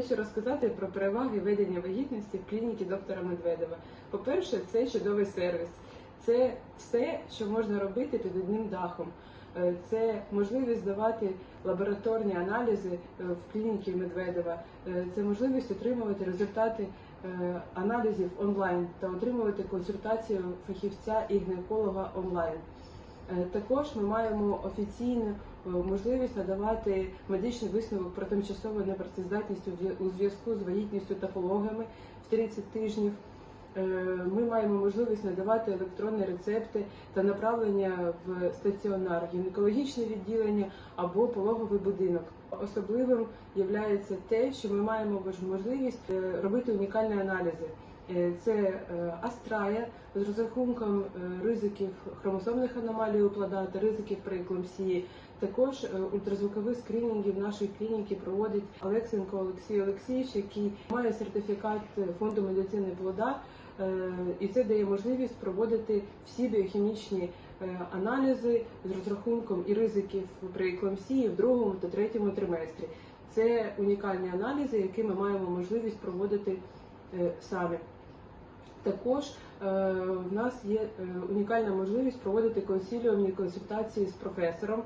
Хочу розказати про переваги ведення вагітності в клініці доктора Медведева. По-перше, це чудовий сервіс. Це все, що можна робити під одним дахом. Е, Це можливість здавати лабораторні аналізи е, в клініці Медведева. Е, Це можливість отримувати результати аналізів онлайн та отримувати консультацію фахівця і гінеколога онлайн. Е, Також ми маємо офіційну е, можливість надавати медичний висновок про тимчасову непрацездатність у зв'я- у зв'язку з вагітністю та пологами в 30 тижнів. Е, Ми маємо можливість надавати електронні рецепти та направлення в стаціонар, гінекологічне відділення або пологовий будинок. Особливим є те, що ми маємо можливість робити унікальні аналізи. Е, Це е, астрая з розрахунком е, ризиків хромосомних аномалій у плода та ризиків прееклампсії. Також е, ультразвукові скринінги в нашій клініці проводить Олексенко Олексій Олексійович, який має сертифікат фонду медицини плода, і це дає можливість проводити всі біохімічні аналізи з розрахунком і ризиків прееклампсії в другому та третьому триместрі. Це унікальні аналізи, які ми маємо можливість проводити самі. Також е, в нас є е, унікальна можливість проводити консиліумні консультації з професором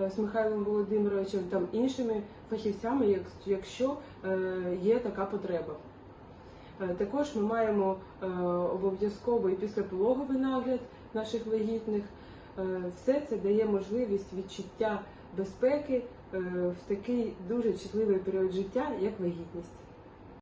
е, з Михайлом Володимировичем та іншими фахівцями, якщо є така потреба. Також ми маємо обов'язковий післяпологовий нагляд наших вагітних. Все це дає можливість відчуття безпеки в такий дуже чутливий період життя, як вагітність.